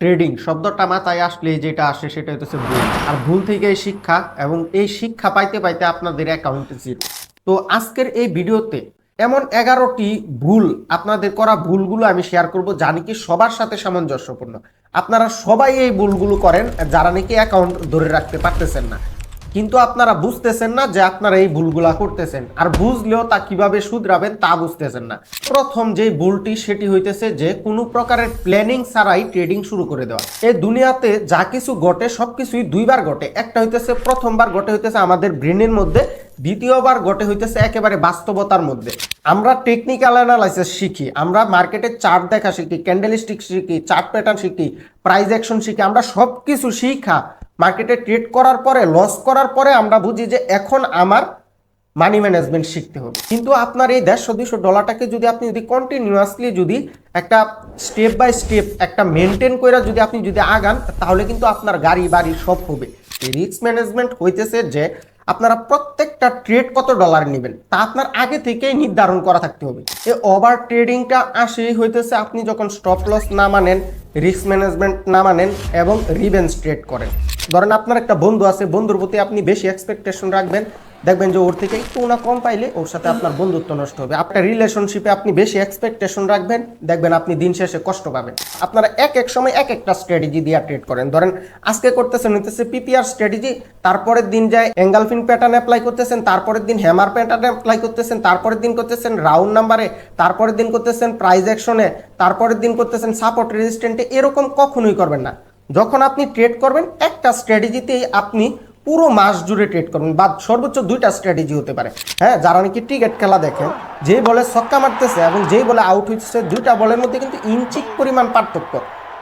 Trading শব্দটা মাথায় আসলে যেটা আসে সেটা হচ্ছে ভুল। আর ভুল থেকে শিক্ষা এবং এই শিক্ষা পাইতে পাইতে আপনাদের অ্যাকাউন্টে জিরো তো আজকের এই ভিডিওতে এমন এগারোটি ভুল, আপনাদের করা ভুলগুলো আমি শেয়ার করব যা নাকি সবার সাথে সামঞ্জস্যপূর্ণ। আপনারা সবাই এই ভুলগুলো করেন, যারা নাকি অ্যাকাউন্ট ধরে রাখতে পারতেছেন না। কিন্তু আপনারা বুঝতেছেন না যে আপনারা এই ভুলগুলা করতেছেন। আর বুঝলেও তা কীভাবে শুধরাবেন তা বুঝতেছেন না। প্রথম যে ভুলটি সেটি হইতেছে যে কোনো প্রকারের প্ল্যানিং ছাড়াই ট্রেডিং শুরু করে দেওয়া। এই দুনিয়াতে যা কিছু ঘটে, সবকিছুই দুইবার ঘটে। একটা হইতেছে প্রথমবার, ঘটে হইতেছে আমাদের ব্রেনের মধ্যে। দ্বিতীয়বার, ঘটে হইতেছে একেবারে বাস্তবতার মধ্যে। আমরা টেকনিক্যাল অ্যানালাইসিস শিখি, আমরা মার্কেটের চার্ট দেখা শিখি ক্যান্ডেলিস্টিক শিখি চার্ট প্যাটার্ন শিখি প্রাইস অ্যাকশন শিখি, আমরা সব কিছু শিখা মার্কেটে ট্রেড করার পরে লস করার পরে আমরা বুঝি যে এখন আমার মানি ম্যানেজমেন্ট শিখতে হবে। কিন্তু আপনার এই দেড়শো দুশো ডলারটাকে যদি আপনি যদি কন্টিনিউয়াসলি যদি একটা স্টেপ বাই স্টেপ একটা মেনটেন করে যদি আপনি যদি আগান, তাহলে কিন্তু আপনার গাড়ি, বাড়ি সব হবে। রিস্ক ম্যানেজমেন্ট হইতেছে যে আপনারা প্রত্যেকটা ট্রেড কত ডলার নেবেন? তা আপনার আগে থেকেই নির্ধারণ করা থাকতে হবে। এই ওভার ট্রেডিংটা আসে হইতেছে আপনি যখন স্টপ লস না মানেন রিস্ক ম্যানেজমেন্ট না মানেন এবং রিভেন্স ট্রেড করেন। ধরেন আপনার একটা বন্ধু আছে, বন্ধুর প্রতি আপনি বেশি এক্সপেকটেশন রাখবেন দেখবেন যে ওর থেকে একটু না কম পাইলে ওর সাথে আপনার বন্ধুত্ব নষ্ট হবে। আপনার রিলেশনশিপে আপনি বেশি এক্সপেকটেশন রাখবেন, দেখবেন আপনি দিন শেষে কষ্ট পাবেন। আপনারা এক এক সময় এক একটা স্ট্র্যাটেজি দিয়ে ট্রেড করেন। ধরেন, আজকে করতেছেন হইতেছে পিপিআর স্ট্র্যাটেজি তারপরের দিন যায় এঙ্গালফিন প্যাটার্ন অ্যাপ্লাই করতেছেন, তারপরের দিন হ্যামার প্যাটার্ন অ্যাপ্লাই করতেছেন, তারপরের দিন করতেছেন রাউন্ড নাম্বারে তারপরের দিন করতেছেন প্রাইজ অ্যাকশনে তারপরের দিন করতেছেন সাপোর্ট রেজিস্ট্যান্টে এরকম কখনোই করবেন না। যখন আপনি ট্রেড করবেন, একটা স্ট্র্যাটেজিতেই আপনি পুরো মাস জুড়ে ট্রেড করবেন। বা সর্বোচ্চ দুইটা স্ট্র্যাটেজি হতে পারে। হ্যাঁ যারা নাকি টিকেট খেলা দেখেন, যেই বলে ছক্কা মারতেছে এবং যেই বলে আউট হইতেছে, দুইটা বলের মধ্যে কিন্তু ইঞ্চিক পরিমাণ পার্থক্য।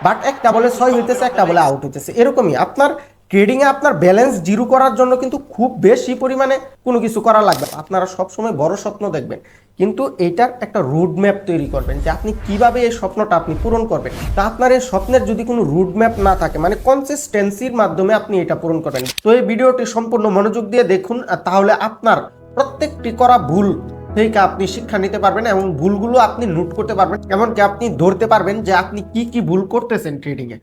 বাট একটা বলে ছয় হইতেছে, একটা বলে আউট হইতেছে। এরকমই আপনার ট্রেডিংয়ে আপনার ব্যালেন্স জিরো করার জন্য কিন্তু খুব বেশি পরিমাণে কোনো কিছু করা লাগবে। আপনারা সবসময় বড় স্বপ্ন দেখবেন। কিন্তু এটার একটা রুট ম্যাপ তৈরি করবেন যে আপনি কীভাবে এই স্বপ্নটা আপনি পূরণ করবেন। তা আপনার এই স্বপ্নের যদি কোনো রুট ম্যাপ না থাকে মানে কনসিস্টেন্সির মাধ্যমে আপনি এটা পূরণ করবেন। তো এই ভিডিওটি সম্পূর্ণ মনোযোগ দিয়ে দেখুন তাহলে আপনার প্রত্যেকটি করা ভুল থেকে আপনি শিক্ষা নিতে পারবেন এবং ভুলগুলো আপনি নোট করতে পারবেন। এমনকি আপনি ধরতে পারবেন যে আপনি কি কি ভুল করতেছেন ট্রেডিংয়ে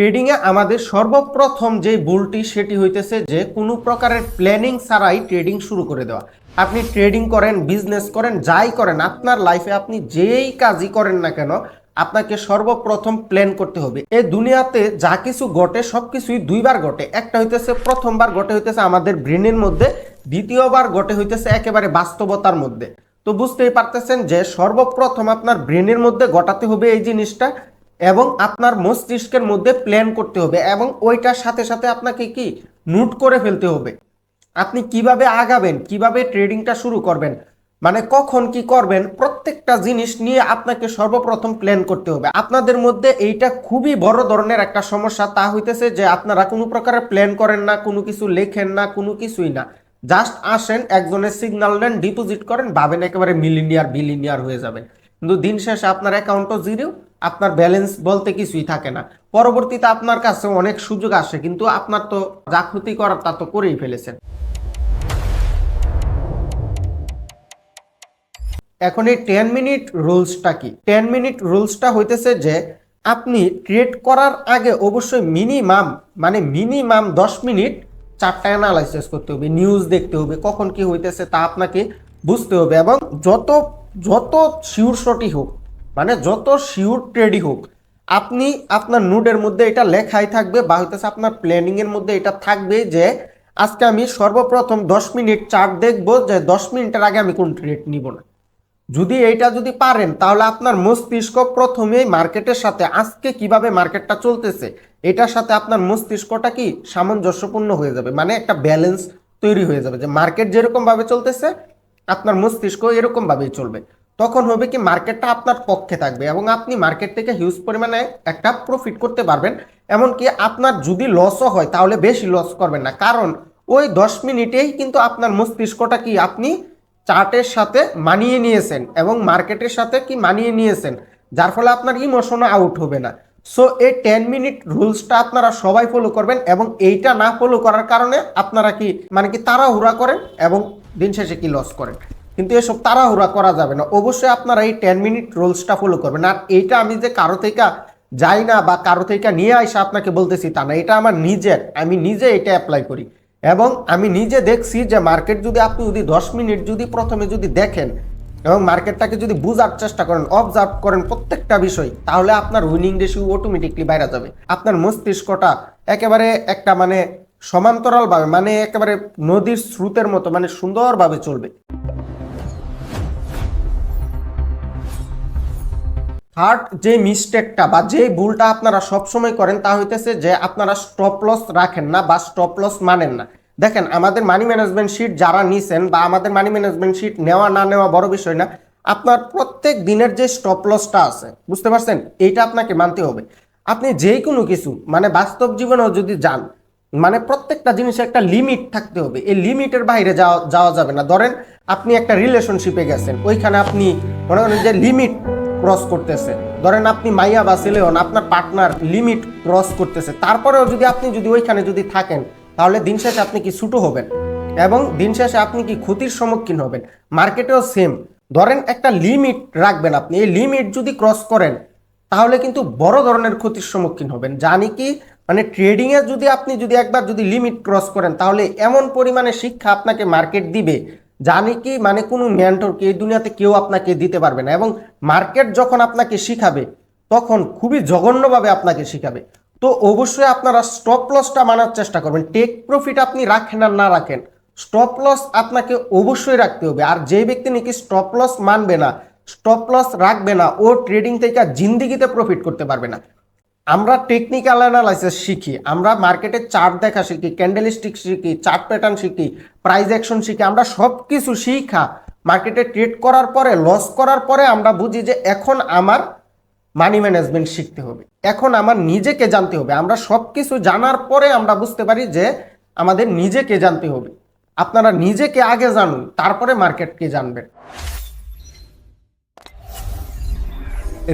ট্রেডিং এ আমাদের সর্বপ্রথম যে ভুলটি সেটি হইতেছে যে কোনো প্রকারের প্ল্যানিং ছাড়াই ট্রেডিং শুরু করে দেওয়া। আপনি ট্রেডিং করেন বিজনেস করেন, যাই করেন, আপনার লাইফে আপনি যেই কাজই করেন না কেন, আপনাকে সর্বপ্রথম প্ল্যান করতে হবে। এই দুনিয়াতে যা কিছু ঘটে, সব কিছুই দুইবার ঘটে। একটা হইতেছে প্রথমবার, ঘটে হইতেছে আমাদের ব্রেনের মধ্যে। দ্বিতীয়বার ঘটে হইতেছে একেবারে বাস্তবতার মধ্যে। তো বুঝতেই পারতেছেন যে সর্বপ্রথম আপনার ব্রেনের মধ্যে ঘটাতে হবে এই জিনিসটা। এবং আপনার মস্তিষ্কের মধ্যে প্ল্যান করতে হবে এবং ওইটার সাথে সাথে আপনাকে কি? নোট করে ফেলতে হবে। আপনি কীভাবে আগাবেন? কীভাবে ট্রেডিংটা শুরু করবেন? মানে কখন কি করবেন? প্রত্যেকটা জিনিস নিয়ে আপনাকে সর্বপ্রথম প্ল্যান করতে হবে। আপনাদের মধ্যে এইটা খুবই বড় ধরনের একটা সমস্যা। তা হইতেছে যে আপনারা কোনো প্রকারের প্ল্যান করেন না, কোনো কিছু লেখেন না, কোনো কিছুই না। জাস্ট আসেন, একজনের সিগন্যাল নেন ডিপোজিট করেন, ভাবেন একেবারে মিলিনিয়ার বিলিনিয়ার হয়ে যাবেন। কিন্তু দিন শেষে আপনার অ্যাকাউন্টও জিরো আপনার ব্যালেন্স বলতে কিছুই থাকে না। পরবর্তীতে আপনার কাছে অনেক সুযোগ আসে, কিন্তু আপনার তো ক্ষতি করার তা তো করেই ফেলেছেন। এখন এই টেন মিনিট রুলসটা কি? টেন মিনিট রুলসটা হইতেছে যে, আপনি ট্রেড করার আগে অবশ্যই মিনিমাম মানে মিনিমাম দশ মিনিট চারটা অ্যানালাইসিস করতে হবে নিউজ দেখতে হবে, কখন কি হইতেছে তা আপনাকে বুঝতে হবে এবং যত যত শিওর শটই হোক মানে যত শিওর ট্রেডই হোক, আপনি আপনার নোটের মধ্যে এটা লেখাই থাকবে বা হইতেছে আপনার প্ল্যানিং এর মধ্যে এটা থাকবে যে, আজকে আমি সর্বপ্রথম দশ মিনিট চার্ট দেখব যে দশ মিনিটের আগে আমি কোন ট্রেড নিব না। যদি এইটা যদি পারেন, তাহলে আপনার মস্তিষ্ক প্রথমেই মার্কেটের সাথে আজকে কীভাবে মার্কেটটা চলতেছে, এটার সাথে আপনার মস্তিষ্কটা কি সামঞ্জস্যপূর্ণ হয়ে যাবে মানে একটা ব্যালেন্স তৈরি হয়ে যাবে। যে মার্কেট যেরকম ভাবে চলতেছে, আপনার মস্তিষ্ক এরকম ভাবেই চলবে। তখন হবে কি মার্কেটটা আপনার পক্ষে থাকবে এবং আপনি মার্কেট থেকে হিউজ পরিমাণে একটা প্রফিট করতে পারবেন। এমনকি আপনার যদি লসও হয়, তাহলে বেশি লস করবেন না। কারণ ওই দশ মিনিটেই কিন্তু আপনার মস্তিষ্কটা কি আপনি চার্টের সাথে মানিয়ে নিয়েছেন এবং মার্কেটের সাথে কি মানিয়ে নিয়েছেন, যার ফলে আপনার ইমোশনও আউট হবে না। সো এই টেন মিনিট রুলসটা আপনারা সবাই ফলো করবেন এবং এইটা না ফলো করার কারণে আপনারা কি মানে কি তাড়াহুড়া করেন এবং দিন শেষে কি লস করেন। কিন্তু এসব তাড়াহুড়া করা যাবে না। অবশ্যই আপনারা এই টেন মিনিট রুলসটা ফলো করবেন। আর এইটা আমি যে কারও থেকে যাই না বা কারও থেকে নিয়ে আসে আপনাকে বলতেছি তা না, এটা আমার নিজের। আমি নিজে এটা অ্যাপ্লাই করি। এবং আমি নিজে দেখছি যে মার্কেট যদি আপনি যদি দশ মিনিট যদি প্রথমে যদি দেখেন এবং মার্কেটটাকে যদি বোঝার চেষ্টা করেন অবজার্ভ করেন প্রত্যেকটা বিষয়, তাহলে আপনার উইনিং রেশিও অটোমেটিকলি বাইরে যাবে। আপনার মস্তিষ্কটা একেবারে একটা মানে সমান্তরালভাবে মানে একেবারে নদীর স্রোতের মতো মানে সুন্দরভাবে চলবে। থার্ড যে মিস্টেকটা বা যে ভুলটা আপনারা সবসময় করেন তা হইতেছে যে আপনারা স্টপ লস রাখেন না বা স্টপ লস মানেন না। দেখেন, আমাদের মানি ম্যানেজমেন্ট শিট যারা নিছেন বা আমাদের মানি ম্যানেজমেন্ট শিট নেওয়া না নেওয়া বড় বিষয় না, আপনার প্রত্যেক দিনের যে স্টপ লসটা আছে, বুঝতে পারছেন? এইটা আপনাকে মানতে হবে। আপনি যে কোনো কিছু মানে বাস্তব জীবনেও যদি যান মানে প্রত্যেকটা জিনিসে একটা লিমিট থাকতে হবে। এই লিমিটের বাইরে যাওয়া যাওয়া যাবে না। ধরেন, আপনি একটা রিলেশনশিপে গেছেন, ওইখানে আপনি মনে করেন যে লিমিট ক্রস করতেছে। ধরেন আপনি মাইয়া বা ছেলে হন, আপনার পার্টনার লিমিট ক্রস করতেছে। তারপরেও যদি আপনি যদি ওইখানে যদি থাকেন, তাহলে দিন শেষে আপনি কি ছুটো হবেন? এবং দিন শেষে আপনি কি ক্ষতির সম্মুখীন হবেন? মার্কেটেও সেম ধরেন একটা লিমিট রাখবেন আপনি। এই লিমিট যদি ক্রস করেন, তাহলে কিন্তু বড় ধরনের ক্ষতির সম্মুখীন হবেন। জানি কি? মানে ট্রেডিংয়ে যদি আপনি যদি একবার যদি লিমিট ক্রস করেন, তাহলে এমন পরিমাণে শিক্ষা আপনাকে মার্কেট দিবে জানি কি মানে কোনো মেন্টরকে এই দুনিয়াতে কেউ আপনাকে দিতে পারবে না। এবং মার্কেট যখন আপনাকে শিখাবে, তখন খুবই জঘন্যভাবে আপনাকে শিখাবে। তো অবশ্যই আপনারা স্টপ লসটা মানার চেষ্টা করবেন। টেক প্রফিট আপনি রাখেন আর না রাখেন। স্টপ লস আপনাকে অবশ্যই রাখতে হবে। আর যে ব্যক্তি নাকি স্টপ লস মানবে না স্টপ লস রাখবে না, ও ট্রেডিং থেকে জিন্দিগিতে প্রফিট করতে পারবে না। আমরা টেকনিক্যাল অ্যানালাইসিস শিখি, আমরা মার্কেটের চার্ট দেখা শিখি ক্যান্ডেলস্টিক শিখি চার্ট প্যাটার্ন শিখি প্রাইস অ্যাকশন শিখি, আমরা সব কিছু শিখা মার্কেটে ট্রেড করার পরে লস করার পরে আমরা বুঝি যে এখন আমার মানি ম্যানেজমেন্ট শিখতে হবে। এখন আমার নিজেকে জানতে হবে। আমরা সব কিছু জানার পরে আমরা বুঝতে পারি যে আমাদের নিজেকে জানতে হবে। আপনারা নিজেকে আগে জানুন, তারপরে মার্কেটকে জানবেন।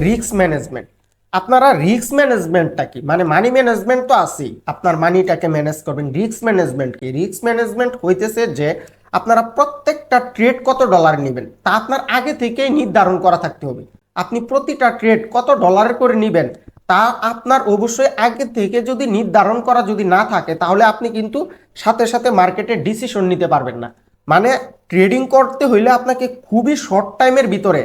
রিস্ক ম্যানেজমেন্ট আপনারা রিস্ক ম্যানেজমেন্টটা কি? মানে মানি ম্যানেজমেন্ট তো আছেই। আপনার মানিটাকে ম্যানেজ করবেন। রিস্ক ম্যানেজমেন্ট কি? রিস্ক ম্যানেজমেন্ট হইতেছে যে আপনারা প্রত্যেকটা ট্রেড কত ডলার নেবেন? তা আপনার আগে থেকেই নির্ধারণ করা থাকতে হবে। আপনি প্রতিটা ট্রেড কত ডলারের করে নেবেন, তা আপনার অবশ্যই আগে থেকে যদি নির্ধারণ করা যদি না থাকে, তাহলে আপনি কিন্তু সাথে সাথে মার্কেটে ডিসিশন নিতে পারবেন না। মানে ট্রেডিং করতে হইলে আপনাকে খুবই শর্ট টাইমের ভিতরে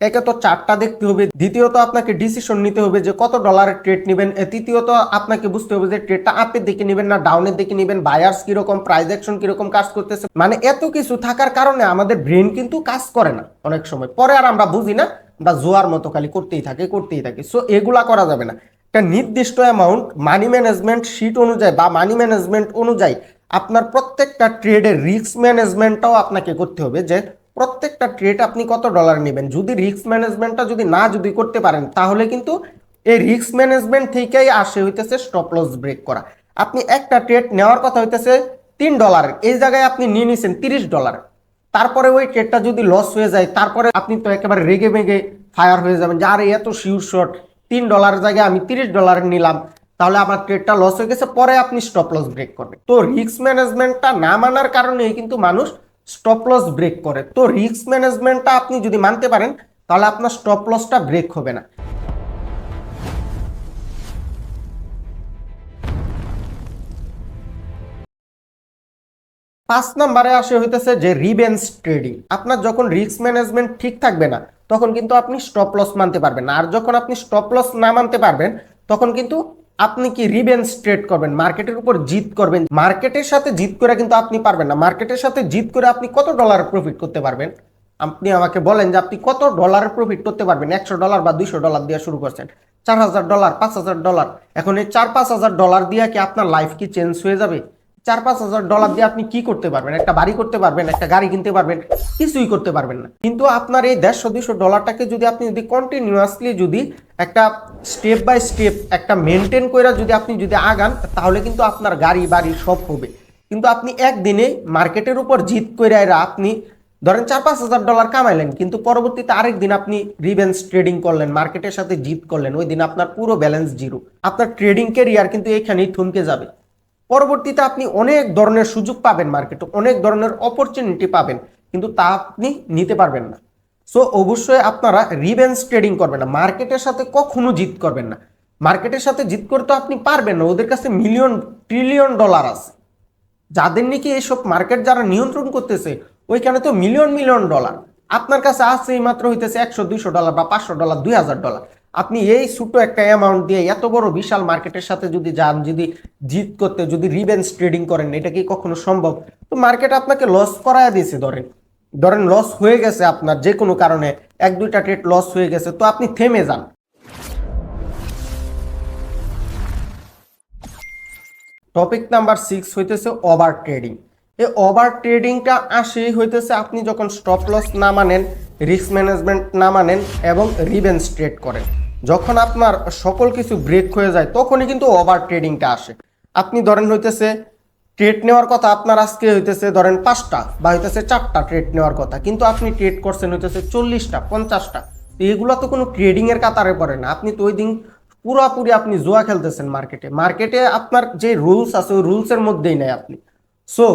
একে তো চারটা দেখতে হবে। দ্বিতীয়ত আপনাকে ডিসিশন নিতে হবে যে কত ডলারের ট্রেড নেবেন। তৃতীয়ত আপনাকে বুঝতে হবে যে ট্রেডটা আপের দিকে নেবেন না ডাউনের দিকে নেবেন। বায়ার্স কীরকম প্রাইস অ্যাকশন কীরকম কাজ করতেছে। মানে এত কিছু থাকার কারণে আমাদের ব্রেন কিন্তু কাজ করে না অনেক সময়। পরে আর আমরা বুঝি না বা জোয়ার মতো খালি করতেই থাকে করতেই থাকে। সো এগুলা করা যাবে না। একটা নির্দিষ্ট অ্যামাউন্ট মানি ম্যানেজমেন্ট শিট অনুযায়ী বা মানি ম্যানেজমেন্ট অনুযায়ী আপনার প্রত্যেকটা ট্রেডের রিস্ক ম্যানেজমেন্টটাও আপনাকে করতে হবে যে প্রত্যেকটা ট্রেড আপনি কত ডলার নেবেন? যদি রিস্ক ম্যানেজমেন্টটা যদি না যদি করতে পারেন, তাহলে কিন্তু এই রিস্ক ম্যানেজমেন্ট থেকেই আসে হইতেছে স্টপ লস ব্রেক করা। আপনি একটা ট্রেড নেওয়ার কথা হইতেছে তিন ডলারের এই জায়গায় আপনি নিয়ে নিছেন তিরিশ ডলার তারপরে ওই ট্রেডটা যদি লস হয়ে যায়, তারপরে আপনি তো একেবারে রেগে মেগে ফায়ার হয়ে যাবেন যে, আরে এত শিওর শট তিন ডলারের জায়গায় আমি তিরিশ ডলার নিলাম। তাহলে আমার ট্রেডটা লস হয়ে গেছে, পরে আপনি স্টপ লস ব্রেক করবেন। তো রিস্ক ম্যানেজমেন্টটা না মানার কারণেই কিন্তু মানুষ স্টপ লস ব্রেক করে। তো রিস্ক ম্যানেজমেন্টটা আপনি যদি মানতে পারেন, তাহলে আপনার স্টপ লসটা ব্রেক হবে না। পাঁচ নম্বরে আসে হইতেছে যে রিবেন্স ট্রেডিং আপনার যখন রিস্ক ম্যানেজমেন্ট ঠিক থাকবে না, তখন কিন্তু আপনি স্টপ লস মানতে পারবেন আর যখন আপনি স্টপ লস না মানতে পারবেন, তখন কিন্তু আপনি কি রিবেন ট্রেড করবেন? মার্কেটের উপর জিত করবেন? মার্কেটের সাথে জিত করে কিন্তু আপনি পারবেন না। মার্কেটের সাথে জিত করে আপনি কত ডলার প্রফিট করতে পারবেন? আপনি আমাকে বলেন যে আপনি কত ডলার প্রফিট করতে পারবেন? একশো ডলার বা দুইশো ডলার দিয়ে শুরু করছেন। চার হাজার ডলার পাঁচ হাজার ডলার এখন এই চার পাঁচ হাজার ডলার দিয়ে কি আপনার লাইফ কি চেঞ্জ হয়ে যাবে? চার পাঁচ হাজার ডলার দিয়ে আপনি কি করতে পারবেন? একটা বাড়ি করতে পারবেন, একটা গাড়ি কিনতে পারবেন, কিছুই করতে পারবেন না। কিন্তু আপনার এই দেড়শো দুশো ডলারটাকে যদি আপনি যদি কন্টিনিউয়াসলি যদি একটা স্টেপ বাই স্টেপ একটা মেনটেন করে যদি আপনি যদি আগান, তাহলে কিন্তু আপনার গাড়ি, বাড়ি সব হবে। কিন্তু আপনি একদিনে মার্কেটের উপর জিত করে আপনি ধরেন চার পাঁচ হাজার ডলার কামাইলেন, কিন্তু পরবর্তীতে আরেক দিন আপনি রিভেন্স ট্রেডিং করলেন মার্কেটের সাথে জিত করলেন ওই দিন আপনার পুরো ব্যালেন্স জিরো আপনার ট্রেডিং কেরিয়ার কিন্তু এখানেই থমকে যাবে। পরবর্তীতে আপনি অনেক ধরনের সুযোগ পাবেন মার্কেটে অনেক ধরনের অপরচুনিটি পাবেন, কিন্তু তা আপনি নিতে পারবেন না। সো অবশ্যই আপনারা রিভেন্স ট্রেডিং করবেন না মার্কেটের সাথে কখনো জিত করবেন না। মার্কেটের সাথে জিত করতে আপনি পারবেন না, ওদের কাছে মিলিয়ন ট্রিলিয়ন ডলার আছে। যাদের নাকি এইসব মার্কেট যারা নিয়ন্ত্রণ করতেছে, ওইখানে তো মিলিয়ন মিলিয়ন ডলার আপনার কাছে আছে এই মাত্র হইতেছে একশো, দুইশো ডলার বা পাঁচশো ডলার দুই হাজার ডলার আপনি এই ছোটো একটা অ্যামাউন্ট দিয়ে এত বড় বিশাল মার্কেটের সাথে যদি যান, যদি জিত করতে, যদি রিভেন্স ট্রেডিং করেন, এটা কি কখনো সম্ভব? তো মার্কেট আপনাকে লস করায় দিয়েছে ধরেন। ধরেন লস হয়ে গেছে আপনার যে কোনো কারণে, এক, দুইটা ট্রেড লস হয়ে গেছে, তো আপনি থেমে যান। টপিক নাম্বার সিক্স হইতেছে ওভার ট্রেডিং এই ওভার ট্রেডিংটা আসে হইতেছে আপনি যখন স্টপ লস না মানেন রিস্ক ম্যানেজমেন্ট না মানেন এবং রিভেন্স ট্রেড করেন। যখন আপনার সকল কিছু ব্রেক হয়ে যায়, তখনই কিন্তু ওভার ট্রেডিংটা আসে। আপনি ধরেন হইতেছে ট্রেড নেওয়ার কথা আপনার আজকে হইতেছে ধরেন পাঁচটা বা হইতেছে চারটা ট্রেড নেওয়ার কথা, কিন্তু আপনি ট্রেড করছেন হইতেছে চল্লিশটা, পঞ্চাশটা। এগুলো তো কোনো ট্রেডিংয়ের কাতারে পড়ে না। আপনি তো ওই দিন পুরোপুরি আপনি জুয়া খেলতেছেন মার্কেটে মার্কেটে আপনার যে রুলস আছে, ওই রুলসের মধ্যেই নেয় আপনি। সো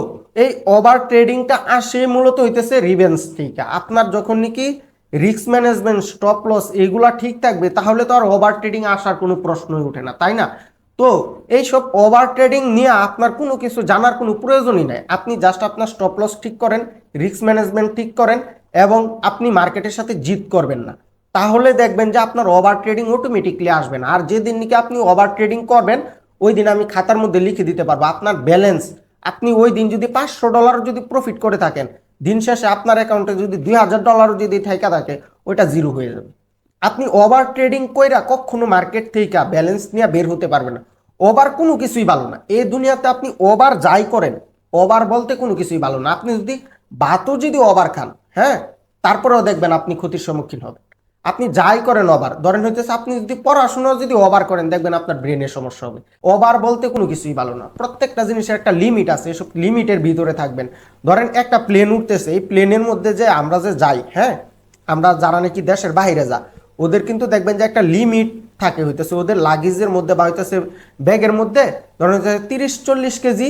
এই ওভার ট্রেডিংটা আসে মূলত হইতেছে রিভেন্স থেকে। আপনার যখন নাকি রিস্ক ম্যানেজমেন্ট স্টপ লস এগুলা ঠিক থাকবে, তাহলে তো আর ওভার ট্রেডিং আসার কোনো প্রশ্নই ওঠে না, তাই না? তো এইসব ওভার ট্রেডিং নিয়ে আপনার কোনো কিছু জানার কোনো প্রয়োজনই নাই। আপনি জাস্ট আপনার স্টপ লস ঠিক করেন রিস্ক ম্যানেজমেন্ট ঠিক করেন, এবং আপনি মার্কেটের সাথে জিত করবেন না। তাহলে দেখবেন যে আপনার ওভার ট্রেডিং অটোমেটিকলি আসবে না। আর যেদিন নাকি আপনি ওভার ট্রেডিং করবেন, ওই দিন আমি খাতার মধ্যে লিখে দিতে পারব। আপনার ব্যালেন্স আপনি ওই দিন যদি পাঁচশো ডলার যদি প্রফিট করে থাকেন দিন শেষে আপনার অ্যাকাউন্টে যদি দুই হাজার ডলারও যদি থাকা থাকে, ওইটা জিরো হয়ে যাবে। আপনি ওভার ট্রেডিং কইরা কখনো মার্কেট থেকে ব্যালেন্স নিয়ে বের হতে পারবেন না। ওভার কোনো কিছুই ভালো না। এই দুনিয়াতে আপনি ওভার যাই করেন ওভার বলতে কোনো কিছুই ভালো না। আপনি যদি ভাতও যদি ওভার খান হ্যাঁ তারপরেও দেখবেন আপনি ক্ষতির সম্মুখীন হবেন। আপনি যাই করেন ওভার ধরেন হইতেছে আপনি যদি পড়াশোনা যদি ওভার করেন, দেখবেন আপনার ব্রেনের সমস্যা হবে। ওভার বলতে কোনো কিছুই ভালো না। প্রত্যেকটা জিনিসের একটা লিমিট আছে, এসব লিমিটের ভিতরে থাকবেন। ধরেন একটা প্লেন উঠতেছে, এই প্লেনের মধ্যে যে আমরা যে যাই হ্যাঁ? আমরা যারা নাকি দেশের বাইরে যা ওদের কিন্তু দেখবেন যে একটা লিমিট থাকে হইতেছে। ওদের লাগেজের মধ্যে বা হইতেছে ব্যাগের মধ্যে, ধরেন তিরিশ চল্লিশ কেজি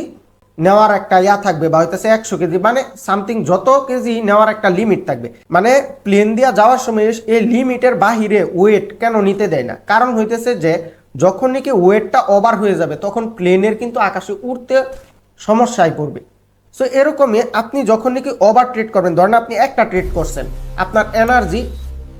নেওয়ার একটা ইয়া থাকবে বা হইতেছে একশো কেজি মানে সামথিং যত কেজি নেওয়ার একটা লিমিট থাকবে। মানে প্লেন দিয়া যাওয়ার সময় এই লিমিটের বাহিরে ওয়েট কেন নিতে দেয় না? কারণ হইতেছে যে যখন নাকি ওয়েটটা ওভার হয়ে যাবে, তখন প্লেনের কিন্তু আকাশে উঠতে সমস্যায় পড়বে। সো এরকমই আপনি যখন নাকি ওভার ট্রেড করবেন, ধরেন আপনি একটা ট্রেড করছেন, আপনার এনার্জি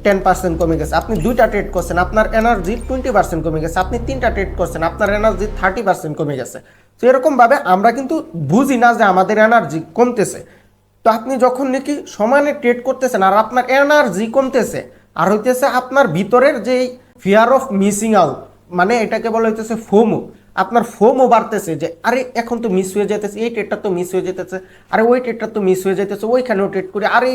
টেন পার্সেন্ট কমে গেছে, আপনি দুইটা ট্রেড করছেন, আপনার এনার্জি টোয়েন্টি পার্সেন্ট কমে গেছে, আপনি তিনটা ট্রেড করছেন, আপনার এনার্জি থার্টি পার্সেন্ট কমে গেছে। তো এরকমভাবে আমরা কিন্তু বুঝি না যে আমাদের এনার্জি কমতেছে। তো আপনি যখন নাকি সমানে ট্রেড করতেছেন আর আপনার এনার্জি কমতেছে, আর হইতেছে আপনার ভিতরের যে ফিয়ার অফ মিসিং আউট মানে এটাকে বলা হইতেছে ফোমো, আপনার ফোমও বাড়তেছে যে, আরে, এখন তো মিস হয়ে যেতেছে এই ট্রেডটা তো মিস হয়ে যেতেছে আরে, ওই ট্রেডটা তো মিস হয়ে যেতেছে ওইখানেও ট্রেড করে, আরে,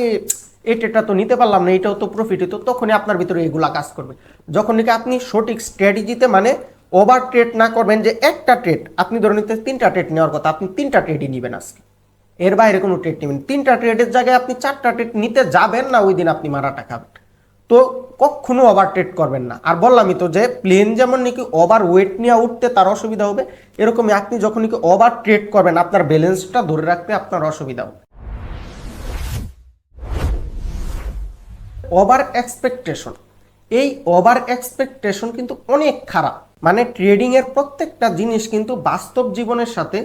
এই ট্রেডটা তো নিতে পারলাম না, এটাও তো প্রফিট হতো তখনই আপনার ভিতরে এগুলা কাজ করবে। যখন নাকি আপনি সঠিক স্ট্র্যাটেজিতে মানে ওভার ট্রেড না করবেন যে একটা ট্রেড, আপনি ধরে নিতে তিনটা ট্রেড নেওয়ার কথা, আপনি তিনটা ট্রেডই নেবেন আজকে। এর বাইরে কোনো ট্রেড নেবেন। তিনটা ট্রেডের জায়গায় আপনি চারটা ট্রেড নিতে যাবেন না ওই দিন আপনি মারাটা খাবেন তো কখনো ওভার ট্রেড করবেন না। আর বললামই তো যে প্লেন যেমন নাকি ওভার ওয়েট নিয়ে উঠতে তার অসুবিধা হবে, এরকমই আপনি যখন নাকি ওভার ট্রেড করবেন, আপনার ব্যালেন্সটা ধরে রাখতে আপনার অসুবিধা হবে। ওভার এক্সপেকটেশন এই ওভার এক্সপেকটেশন কিন্তু অনেক খারাপ। মানে ট্রেডিং এর প্রত্যেকটা জিনিস কিন্তু বাস্তব জীবনের সাথে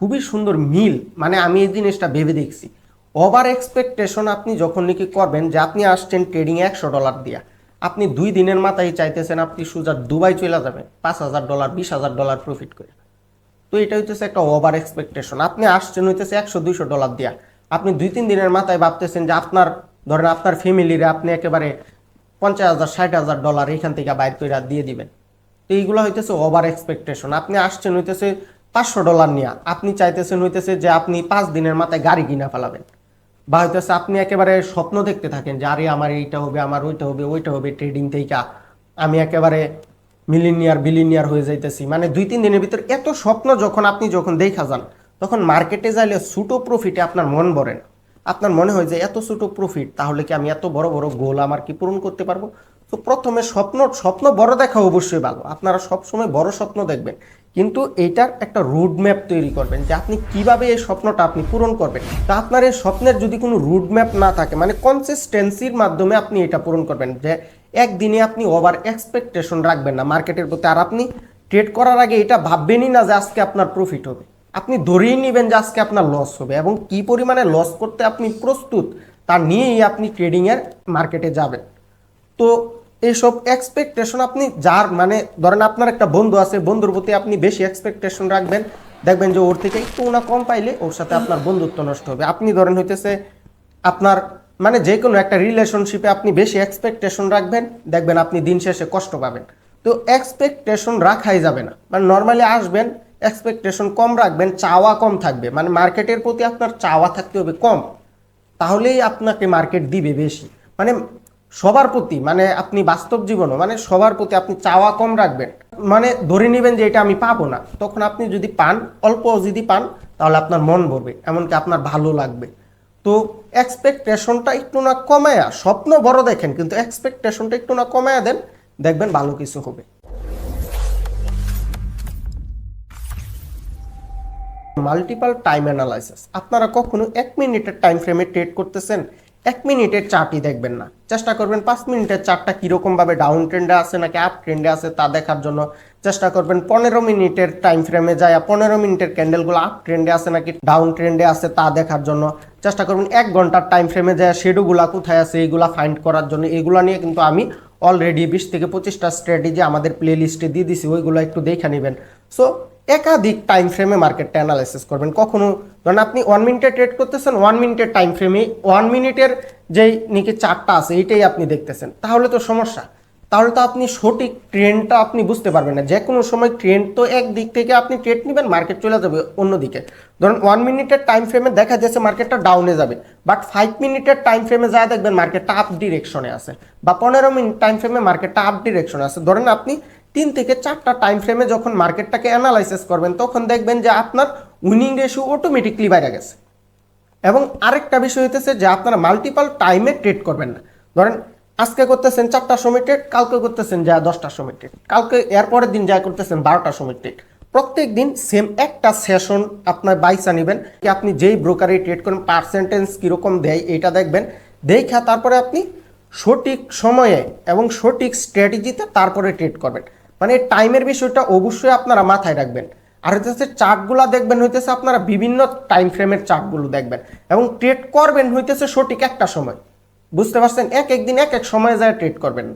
খুবই সুন্দর মিল। মানে আমি এই জিনিসটা ভেবে দেখছি। ওভার এক্সপেকটেশন আপনি যখন নাকি করবেন যে আপনি আসছেন ট্রেডিং একশো ডলার দিয়া। আপনি দুই দিনের মাথায় চাইতেছেন আপনি সুজা দুবাই চলে যাবেন, পাঁচ হাজার ডলার বিশ হাজার ডলার প্রফিট করে। তো এটা হইতেছে একটা ওভার এক্সপেকটেশন আপনি আসছেন হইতেছে একশো, দুইশো ডলার দিয়া। আপনি দুই, তিন দিনের মাথায় ভাবতেছেন যে আপনার, ধরেন আপনার ফ্যামিলিরে আপনি একেবারে পঞ্চাশ হাজার, ষাট হাজার ডলার এখান থেকে বাইর করে দিয়ে দিবেন। তো এইগুলো হইতেছে ওভার এক্সপেকটেশন আপনি আসছেন হইতেছে পাঁচশো ডলার নিয়ে। আপনি চাইতেছেন হইতেছে যে আপনি পাঁচ দিনের মাথায় গাড়ি কিনা ফেলাবেন। বা হইতেছে আপনি একেবারে স্বপ্ন দেখতে থাকেন যে, আরে, আমার এইটা হবে, আমার ওইটা হবে ওইটা হবে ট্রেডিং থেকে আমি একেবারে মিলিনিয়ার বিলিনিয়ার হয়ে যাইতেছি। মানে দুই, তিন দিনের ভিতর এত স্বপ্ন যখন আপনি যখন দেখা যান, তখন মার্কেটে যাইলে ছোটো প্রফিটে আপনার মন ভরে। আপনার মনে হয় যে, এত ছোট প্রফিট তাহলে কি আমি এত বড় বড় গোল আমার কি পূরণ করতে পারব? তো প্রথমে স্বপ্ন স্বপ্ন বড় দেখা অবশ্যই ভালো। আপনারা সবসময় বড় স্বপ্ন দেখবেন। কিন্তু এইটার একটা রুট ম্যাপ তৈরি করবেন যে আপনি কীভাবে এই স্বপ্নটা আপনি পূরণ করবেন। তা আপনার এই স্বপ্নের যদি কোনো রুট ম্যাপ না থাকে মানে কনসিস্টেন্সির মাধ্যমে আপনি এটা পূরণ করবেন যে একদিনে আপনি ওভার এক্সপেকটেশন রাখবেন না মার্কেটের প্রতি। আর আপনি ট্রেড করার আগে এটা ভাববেনই না যে আজকে আপনার প্রফিট হবে। আপনি ধরেই নেবেন যে আজকে আপনার লস হবে এবং কি পরিমাণে লস করতে আপনি প্রস্তুত, তা নিয়েই আপনি ট্রেডিংয়ের মার্কেটে যাবেন। তো এইসব এক্সপেকটেশন আপনি যার মানে ধরেন আপনার একটা বন্ধু আছে, বন্ধুর প্রতি আপনি বেশি এক্সপেকটেশন রাখবেন, দেখবেন যে ওর থেকে একটু না কম পাইলে ওর সাথে আপনার বন্ধুত্ব নষ্ট হবে। আপনি ধরেন হইতেছে আপনার মানে যে কোনো একটা রিলেশনশিপে আপনি বেশি এক্সপেকটেশন রাখবেন, দেখবেন আপনি দিন শেষে কষ্ট পাবেন। তো এক্সপেকটেশন রাখাই যাবে না। মানে নর্মালি আসবেন এক্সপেকটেশন কম রাখবেন, চাওয়া কম থাকবে। মানে মার্কেটের প্রতি আপনার চাওয়া থাকতে হবে কম। তাহলেই আপনাকে মার্কেট দিবে বেশি। মানে সবার প্রতি মানে আপনি বাস্তব জীবনও মানে সবার প্রতি আপনি চাওয়া কম রাখবেন। মানে ধরে নেবেন যে এটা আমি পাবো না। তখন আপনি যদি পান, অল্প যদি পান, তাহলে আপনার মন ভরবে, এমনকি আপনার ভালো লাগবে। তো এক্সপেকটেশনটা একটু না কমায়া, স্বপ্ন বড় দেখেন, কিন্তু এক্সপেকটেশনটা একটু না কমায়া দেন, দেখবেন ভালো কিছু হবে। মাল্টিপাল টাইম অ্যানালাইসিস আপনারা কখনো এক মিনিটের টাইম ফ্রেমে ট্রেড করতেছেন? এক মিনিটের চার্টই দেখবেন না। চেষ্টা করবেন পাঁচ মিনিটের চার্টটা কীরকমভাবে ডাউন ট্রেন্ডে আছে নাকি আপ ট্রেন্ডে আছে তা দেখার জন্য। চেষ্টা করবেন পনেরো মিনিটের টাইম ফ্রেমে যায় পনেরো মিনিটের ক্যান্ডেলগুলো আপ ট্রেন্ডে আছে নাকি ডাউন ট্রেন্ডে আছে তা দেখার জন্য। চেষ্টা করবেন এক ঘণ্টার টাইম ফ্রেমে যায় শেডোগুলা কোথায় আছে এইগুলা ফাইন্ড করার জন্য। এগুলা নিয়ে কিন্তু আমি অলরেডি বিশ থেকে পঁচিশটা স্ট্র্যাটেজি আমাদের প্লে লিস্টে দিয়ে দিছি, ওইগুলো একটু দেখে নেবেন। সো একাধিক টাইম ফ্রেমে মার্কেটটা অ্যানালাইসিস করবেন। কখনো ধরেন আপনি ওয়ান মিনিটে ট্রেড করতেছেন ওয়ান মিনিটের টাইম ফ্রেমে ওয়ান মিনিটের যেই নাকি চারটা আছে, এইটাই আপনি দেখতেছেন। তাহলে তো সমস্যা। তাহলে তো আপনি সঠিক ট্রেন্ডটা আপনি বুঝতে পারবেন না। যে কোনো সময় ট্রেন্ড তো এক দিক থেকে আপনি ট্রেড নেবেন মার্কেট চলে যাবে অন্যদিকে। ধরুন ওয়ান মিনিটের টাইম ফ্রেমে দেখা যাচ্ছে মার্কেটটা ডাউনে যাবে। বাট ফাইভ মিনিটের টাইম ফ্রেমে যা দেখবেন মার্কেটটা আপ ডিরেকশনে আছে। বা পনেরো মিনিট টাইম ফ্রেমে মার্কেটটা আপ ডিরেকশনে আছে। ধরেন আপনি তিন থেকে চারটা টাইম ফ্রেমে যখন মার্কেটটাকে অ্যানালাইসিস করবেন, তখন দেখবেন যে আপনার উইনিং রেশিও অটোমেটিকলি বাইরে গেছে। এবং আরেকটা বিষয় হইতেছে যে আপনারা মাল্টিপাল টাইমে ট্রেড করবেন না। ধরেন, আজকে করতেছেন চারটার সময় ট্রেড কালকে করতেছেন যা দশটার সময় ট্রেড কালকে এরপরের দিন যা করতেছেন বারোটার সময় ট্রেড প্রত্যেক দিন সেম একটা সেশন আপনার বাইসা নেবেন, কি আপনি যেই ব্রোকারে ট্রেড করেন পার্সেন্টেজ কীরকম দেয় এটা দেখবেন। দেখা তারপরে আপনি সঠিক সময়ে এবং সঠিক স্ট্র্যাটেজিতে তারপরে ট্রেড করবেন। মানে টাইমের বিষয়টা অবশ্যই আপনারা মাথায় রাখবেন। আর হইতেছে চার্টগুলো দেখবেন, হইতেছে আপনারা বিভিন্ন টাইম ফ্রেমের চার্টগুলো দেখবেন এবং ট্রেড করবেন হইতেছে সঠিক একটা সময়। বুঝতে পারছেন? এক একদিন এক এক সময়ে যায় ট্রেড করবেন।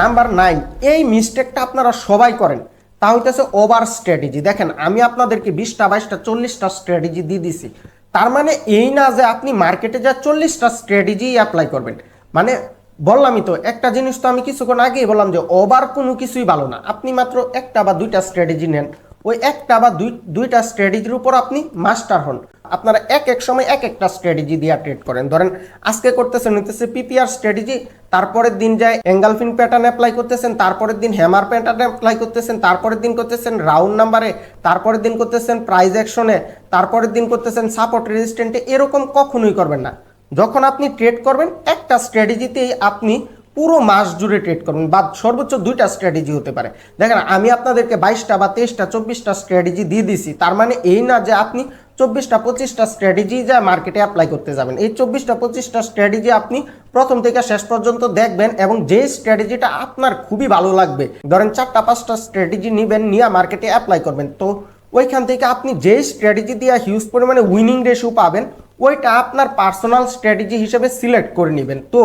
নাম্বার নাইন এই মিস্টেকটা আপনারা সবাই করেন। তা হইতেছে ওভার স্ট্র্যাটেজি দেখেন, আমি আপনাদেরকে বিশটা, বাইশটা, চল্লিশটা স্ট্র্যাটেজি দিয়ে দিছি। তার মানে এই না যে আপনি মার্কেটে যা চল্লিশটা স্ট্র্যাটেজি অ্যাপ্লাই করবেন। মানে বললামই তো, একটা জিনিস তো আমি কিছুক্ষণ আগেই বললাম যে ওভার কোনো কিছুই ভালো না। আপনি মাত্র একটা বা দুইটা স্ট্র্যাটেজি নেন। ওই একটা বা দুই, দুইটা স্ট্র্যাটেজির উপর আপনি মাস্টার হন। আপনারা এক এক সময় এক একটা স্ট্র্যাটেজি দিয়ে ট্রেড করেন। ধরেন, আজকে করতেছেন, হইতেছে পিপিআর স্ট্র্যাটেজি তারপরের দিন যায় এঙ্গালফিন প্যাটার্ন অ্যাপ্লাই করতেছেন, তারপরের দিন হ্যামার প্যাটার্ন অ্যাপ্লাই করতেছেন, তারপরের দিন করতেছেন রাউন্ড নাম্বারে তারপরের দিন করতেছেন প্রাইজ অ্যাকশনে তারপরের দিন করতেছেন সাপোর্ট রেজিস্ট্যান্টে এরকম কখনোই করবেন না। যখন আপনি ট্রেড করবেন, একটা স্ট্র্যাটেজিতেই আপনি পুরো মাস জুড়ে ট্রেড করবেন, বা সর্বোচ্চ দুইটা স্ট্র্যাটেজি হতে পারে। দেখেন, আমি আপনাদেরকে বাইশটা বা তেইশটা, চব্বিশটা স্ট্র্যাটেজি দিয়ে দিছি। তার মানে এই না যে আপনি চব্বিশটা, পঁচিশটা স্ট্র্যাটেজি যা মার্কেটে অ্যাপ্লাই করতে যাবেন। এই চব্বিশটা, পঁচিশটা স্ট্র্যাটেজি আপনি প্রথম থেকে শেষ পর্যন্ত দেখবেন এবং যে স্ট্র্যাটেজিটা আপনার খুবই ভালো লাগবে, ধরেন চারটা, পাঁচটা স্ট্র্যাটেজি নেবেন, নিয়ে মার্কেটে অ্যাপ্লাই করবেন। তো ওইখান থেকে আপনি যে স্ট্র্যাটেজি দিয়ে হিউজ পরিমাণে উইনিং রেশিও পাবেন, ওইটা আপনার পার্সোনাল স্ট্র্যাটেজি হিসেবে সিলেক্ট করে নেবেন। তো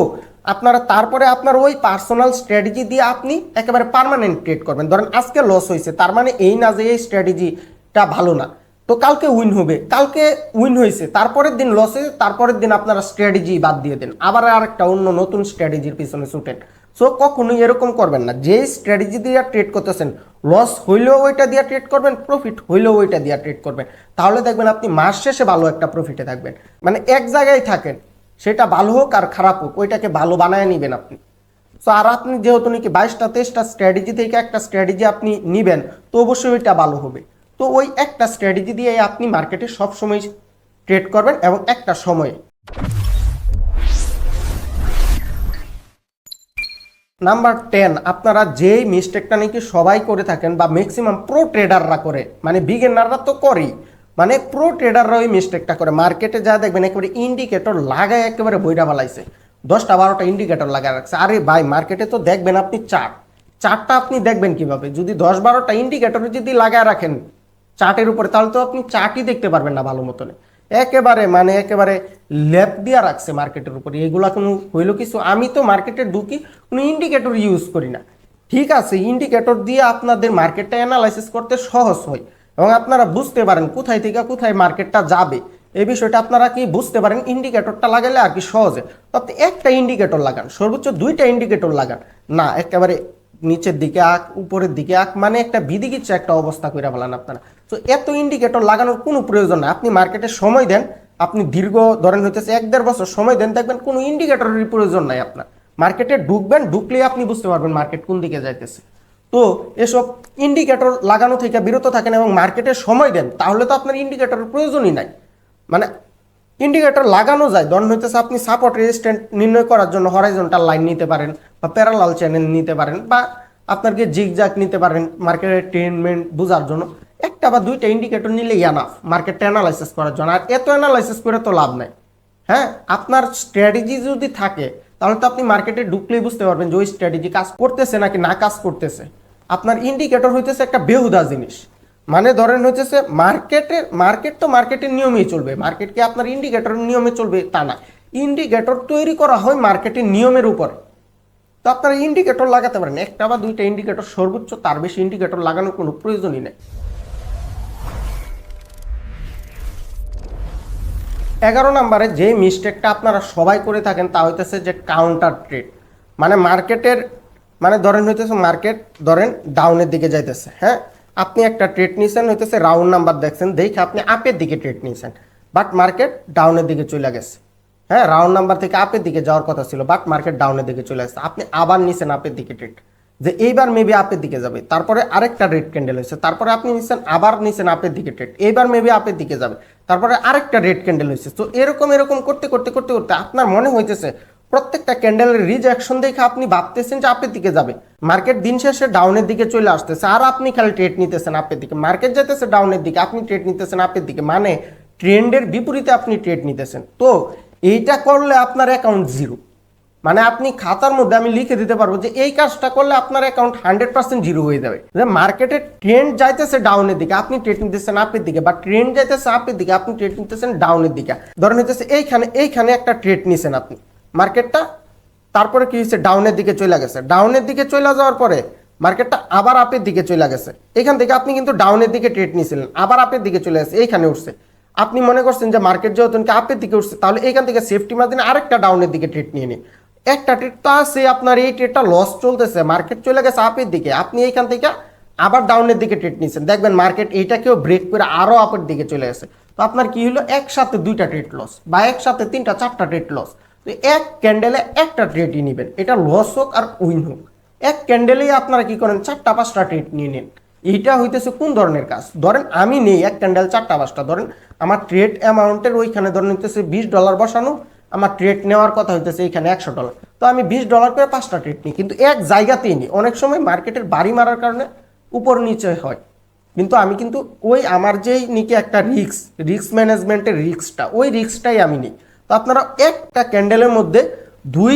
আপনারা তারপরে আপনার ওই পার্সোনাল স্ট্র্যাটেজি দিয়ে আপনি একেবারে পার্মানেন্ট ট্রেড করবেন। ধরেন আজকে লস হয়েছে, তার মানে এই না যে এই স্ট্র্যাটেজিটা ভালো না। তো কালকে উইন হবে, কালকে উইন হয়েছে, তারপরের দিন লস হয়েছে, তারপরের দিন আপনারা স্ট্র্যাটেজি বাদ দিয়ে দেন। আবার আরেকটা অন্য নতুন স্ট্র্যাটেজির পিছনে ছুটেন। সো কখনোই এরকম করবেন না। যেই স্ট্র্যাটেজি দিয়ে ট্রেড করতেছেন লস হইলেও ওইটা দিয়ে ট্রেড করবেন প্রফিট হইলেও ওইটা দিয়ে ট্রেড করবেন। তাহলে দেখবেন আপনি মাস শেষে ভালো একটা প্রফিটে থাকবেন। মানে এক জায়গায় থাকেন, সেটা ভালো হোক আর খারাপ হোক, ওইটাকে ভালো বানায় নেবেন আপনি। সো আর আপনি যেহেতু নাকি বাইশটা, তেইশটা স্ট্র্যাটেজি থেকে একটা স্ট্র্যাটেজি আপনি নেবেন, তো অবশ্যই ওইটা ভালো হবে। তো ওই একটা স্ট্র্যাটেজি দিয়ে আপনি মার্কেটে সবসময় ট্রেড করবেন এবং একটা সময়ে। নাম্বার টেন আপনারা যেই মিস্টেকটা নাকি সবাই করে থাকেন বা ম্যাক্সিমাম প্রো ট্রেডাররা করে মানে বিগেনাররা তো করেই মানে প্রো ট্রেডাররা ওই মিস্টেকটা করে। মার্কেটে যা দেখবেন, একেবারে ইন্ডিকেটর লাগায় একেবারে বইটা বালাইছে দশটা, বারোটা ইন্ডিকেটর লাগায় রাখছে। আরে ভাই মার্কেটে তো দেখবেন আপনি চার্ট চার্টটা আপনি দেখবেন কীভাবে? যদি দশ, বারোটা ইন্ডিকেটর যদি লাগায় রাখেন চার্টের উপরে, তাহলে তো আপনি চার্টই দেখতে পারবেন না ভালো মতনে। একেবারে মানে একেবারে ল্যাপ দিয়া রাখছে মার্কেটের উপরে। এগুলা কোনো হইল কিছু? আমি তো মার্কেটে ঢুকি, কোনো ইন্ডিকেটর ইউজ করি না। ঠিক আছে ইন্ডিকেটর দিয়ে আপনাদের মার্কেটটা অ্যানালাইসিস করতে সহজ হয়। এবং আপনারা বুঝতে পারেন কোথায় থেকে কোথায় মার্কেটটা যাবে। এই বিষয়টা আপনারা কি বুঝতে পারেন? ইন্ডিকেটরটা লাগালে আর কি সহজে। তো আপনি একটা ইন্ডিকেটর লাগান, সর্বোচ্চ দুইটা ইন্ডিকেটর লাগান। না, একেবারে নিচের দিকে আঁক, উপরের দিকে আঁক মানে একটা বিদিকিচ্ছে একটা অবস্থা করে ফেলান আপনারা। তো এত ইন্ডিকেটর লাগানোর কোনো প্রয়োজন না আপনি মার্কেটে সময় দেন, আপনি দীর্ঘ ধরেন হইতেছে এক দেড় বছর সময় দেন, দেখবেন কোনো ইন্ডিকেটরের প্রয়োজন নাই আপনার। মার্কেটে ঢুকবেন, ঢুকলেই আপনি বুঝতে পারবেন মার্কেট কোন দিকে যাইতেছে। তো, এসব ইন্ডিকেটর লাগানো থেকে বিরত থাকেন এবং মার্কেটে সময় দেন, তাহলে তো আপনার ইন্ডিকেটরের প্রয়োজনই নাই। মানে ইন্ডিকেটর লাগানো যায়। ধরুন হইতেছে আপনি সাপোর্ট রেজিস্ট্যান্ট নির্ণয় করার জন্য হরাইজন্টাল লাইন নিতে পারেন বা প্যারালাল চ্যানেল নিতে পারেন বা আপনাকে জিগজাক নিতে পারেন মার্কেটের ট্রেনমেন্ট বোঝার জন্য। একটা বা দুইটা ইন্ডিকেটর নিলে ইয়ানাফ মার্কেটটা অ্যানালাইসিস করার জন্য। আর এত অ্যানালাইসিস করে তো লাভ নাই। হ্যাঁ? আপনার স্ট্র্যাটেজি যদি থাকে, তাহলে তো আপনি মার্কেটে ঢুকলেই বুঝতে পারবেন যে ওই স্ট্র্যাটেজি কাজ করতেছে নাকি না কাজ করতেছে। আপনার ইন্ডিকেটর হইতেছে একটা বেহুদা জিনিস। মানে ধরেন হচ্ছে সে মার্কেটে, মার্কেট তো মার্কেটের নিয়মেই চলবে। মার্কেট কি আপনার ইন্ডিকেটরের নিয়মে চলবে? তা না। ইন্ডিকেটর তৈরি করা হয় মার্কেটের নিয়মের উপর। তো আপনারা ইন্ডিকেটর লাগাতে পারেন। একটা বা দুইটা ইন্ডিকেটর সর্বোচ্চ, তার বেশি ইন্ডিকেটর লাগানোর কোনো প্রয়োজনই নেই। এগারো নম্বরে যে মিস্টেকটা আপনারা সবাই করে থাকেন, তা হইতেছে যে কাউন্টার ট্রেড মানে মার্কেটের মানে ধরেন হইতেছে মার্কেট ধরেন ডাউনের দিকে যাইতেছে হ্যাঁ? আপনি একটা ট্রেড নিয়েছেন হইতেছে রাউন্ড নাম্বার দেখছেন, দেখে আপনি আপের দিকে ট্রেড নিয়েছেন বাট মার্কেট ডাউনের দিকে চলে গেছে। হ্যাঁ রাউন্ড নাম্বার থেকে আপের দিকে যাওয়ার কথা ছিল বাট মার্কেট ডাউনের দিকে চলে আসছে। আপনি আবার নিছেন আপের দিকে ট্রেড যে এইবার মেবি আপের দিকে যাবে, তারপরে আরেকটা রেড ক্যান্ডেল হয়েছে, তারপরে আপনি নিচ্ছেন আবার নিচ্ছেন আপের দিকে ট্রেড এইবার মেবি আপের দিকে যাবে, তারপরে আরেকটা রেড ক্যান্ডেল হয়েছে। তো এরকম এরকম করতে করতে করতে করতে আপনার মনে হইতেছে প্রত্যেকটা ক্যান্ডেলের রিজেকশন দেখে আপনি ভাবতেছেন যে আপের দিকে যাবে। মার্কেট দিন শেষে ডাউনের দিকে চলে আসতেছে। আর আপনি খালি ট্রেড নিতেছেন আপের দিকে। মার্কেট যেতেছে ডাউনের দিকে, আপনি ট্রেড নিতেছেন আপের দিকে। মানে ট্রেন্ডের বিপরীতে আপনি ট্রেড নিতেছেন। তো এইটা করলে আপনার অ্যাকাউন্ট জিরো মানে আপনি খাতার মধ্যে আমি লিখে দিতে পারব যে এই কাজটা করলে আপনার অ্যাকাউন্ট হান্ড্রেড পার্সেন্ট জিরো হয়ে যাবে। যে মার্কেটে ট্রেন্ড যাইতেছে ডাউনের দিকে, আপনি ট্রেড নিতেছেন আপের দিকে বা ট্রেন্ড যাইতেছে আপের দিকে, আপনি ট্রেড নিতেছেন ডাউনের দিকে। ধরেন হইতেছে এইখানে এইখানে একটা ট্রেড নিছেন আপনি। মার্কেটটা, তারপরে কি হয়েছে? ডাউনের দিকে চলে গেছে। ডাউনের দিকে চলে যাওয়ার পরে মার্কেটটা আবার আপের দিকে চলে গেছে। এখান থেকে আপনি কিন্তু ডাউনের দিকে ট্রেড নিয়েছিলেন, আবার আপের দিকে চলে গেছে, এইখানে উঠছে। আপনি মনে করছেন যে মার্কেট যেহেতু আপের দিকে উঠছে, তাহলে এইখান থেকে সেফটি মার্জিনে আরেকটা ডাউনের দিকে ট্রেড নিয়ে নিন। একটা ট্রেড তো আছে, আপনার এই ট্রেডটা লস চলতেছে, মার্কেট চলে গেছে আপের দিকে। আপনি এইখান থেকে আবার ডাউনের দিকে ট্রেড নিয়েছেন। দেখবেন মার্কেট এইটাকেও ব্রেক করে আরও আপের দিকে চলে গেছে। তো আপনার কি হলো? একসাথে দুইটা ট্রেড লস বা একসাথে তিনটা, চারটা ট্রেড লস তো এক ক্যান্ডেলে একটা ট্রেডই নেবেন। এটা লস হোক আর উইন হোক। এক ক্যান্ডেলেই আপনারা কি করেন? চারটা পাঁচটা ট্রেড নিয়ে নেন। এইটা হইতেছে কোন ধরনের কাজ? ধরেন আমি নেই এক ক্যান্ডেল চারটা পাঁচটা। ধরেন আমার ট্রেড অ্যামাউন্টের ওইখানে ধরেন হইতেছে বিশ ডলার বসানো, আমার ট্রেড নেওয়ার কথা হইতেছে এখানে একশো ডলার তো আমি বিশ ডলার করে পাঁচটা ট্রেড নিই। কিন্তু এক জায়গাতেই নিই। অনেক সময় মার্কেটের বাড়ি মারার কারণে উপর নিচে হয়। কিন্তু আমি কিন্তু ওই আমার যেই নিকে একটা রিক্স রিক্স ম্যানেজমেন্টের রিক্সটা ওই রিক্সটাই আমি নিই। তো আপনারা একটা ক্যান্ডেলের মধ্যে দুই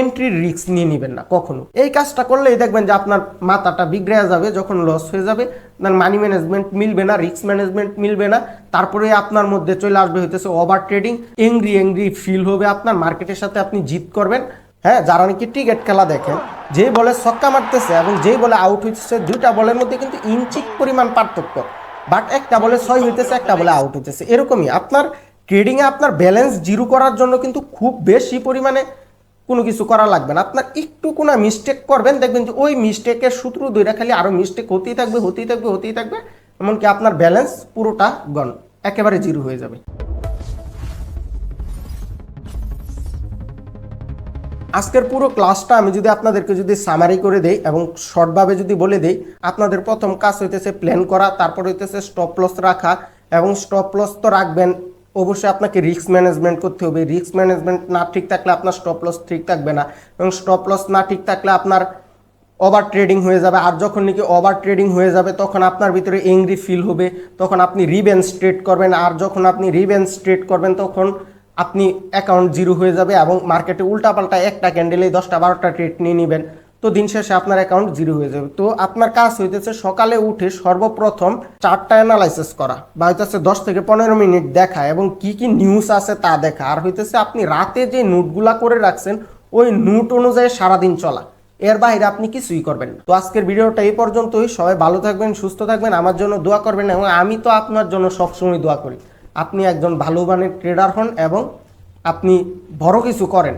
এন্ট্রি রিক্স নিয়ে নেবেন না, কখনো। এই কাজটা করলেই দেখবেন যে আপনার মাথাটা বিগড়ে যাবে, যখন লস হয়ে যাবে, আপনার মানি ম্যানেজমেন্ট মিলবে না রিস্ক ম্যানেজমেন্ট মিলবে না, তারপরে আপনার মধ্যে চলে আসবে হইতেছে over trading angry angry feel হবে আপনার মার্কেটের সাথে আপনি জিত করবেন। হ্যাঁ যারা নাকি টিকেট খেলা দেখেন, যেই বলে ছক্কা মারতেছে এবং যেই বলে আউট হইতেছে, দুইটা বলের মধ্যে কিন্তু ইঞ্চিক পরিমাণ পার্থক্য। বাট একটা বলে ছয় হইতেছে, একটা বলে আউট হইতেছে। এরকমই আপনার ট্রেডিংয়ে আপনার ব্যালেন্স জিরো করার জন্য কিন্তু খুব বেশি পরিমাণে কোনো কিছু করা লাগবে না। আপনার একটু কোনো মিস্টেক করবেন, দেখবেন যে ওই মিস্টেকের সূত্র দুইটা খালি আরও মিস্টেক হতেই থাকবে হতেই থাকবে হতেই থাকবে, এমনকি আপনার ব্যালেন্স পুরোটা গন একেবারে জিরো হয়ে যাবে। আজকের পুরো ক্লাসটা আমি যদি আপনাদেরকে যদি সামারি করে দেই এবং শর্টভাবে যদি বলে দেই, আপনাদের প্রথম কাজ হইতেছে প্ল্যান করা, তারপর হইতেছে স্টপ লস রাখা এবং স্টপ লস তো রাখবেন অবশ্যই আপনাকে রিস্ক ম্যানেজমেন্ট করতে হবে। রিস্ক ম্যানেজমেন্ট না ঠিক থাকলে আপনার স্টপ লস ঠিক থাকবে না এবং স্টপ লস না ঠিক থাকলে আপনার ওভার ট্রেডিং হয়ে যাবে। আর যখন নাকি ওভার ট্রেডিং হয়ে যাবে, তখন আপনার ভিতরে এংরি ফিল হবে, তখন আপনি রিবেন্স ট্রেড করবেন। আর যখন আপনি রিবেন্স ট্রেড করবেন, তখন আপনি অ্যাকাউন্ট জিরো হয়ে যাবে এবং মার্কেটে উল্টাপাল্টা একটা ক্যান্ডেলে দশটা বারোটা ট্রেড নিয়ে নেবেন। তো দিন শেষে আপনার অ্যাকাউন্ট জিরো হয়ে যাবে। তো আপনার কাজ হইতেছে সকালে উঠে সর্বপ্রথম চারটা অ্যানালাইসিস করা বা হইতেছে দশ থেকে পনেরো মিনিট দেখা এবং কি কি নিউজ আছে তা দেখা। আর হইতেছে আপনি রাতে যে নোটগুলা করে রাখছেন, ওই নোট অনুযায়ী সারাদিন চলা। এর বাইরে আপনি কিছুই করবেন না। তো আজকের ভিডিওটা এই পর্যন্তই। সবাই ভালো থাকবেন, সুস্থ থাকবেন, আমার জন্য দোয়া করবেন এবং আমি তো আপনার জন্য সবসময় দোয়া করি। আপনি একজন ভালো মানের ট্রেডার হন এবং আপনি বড় কিছু করেন।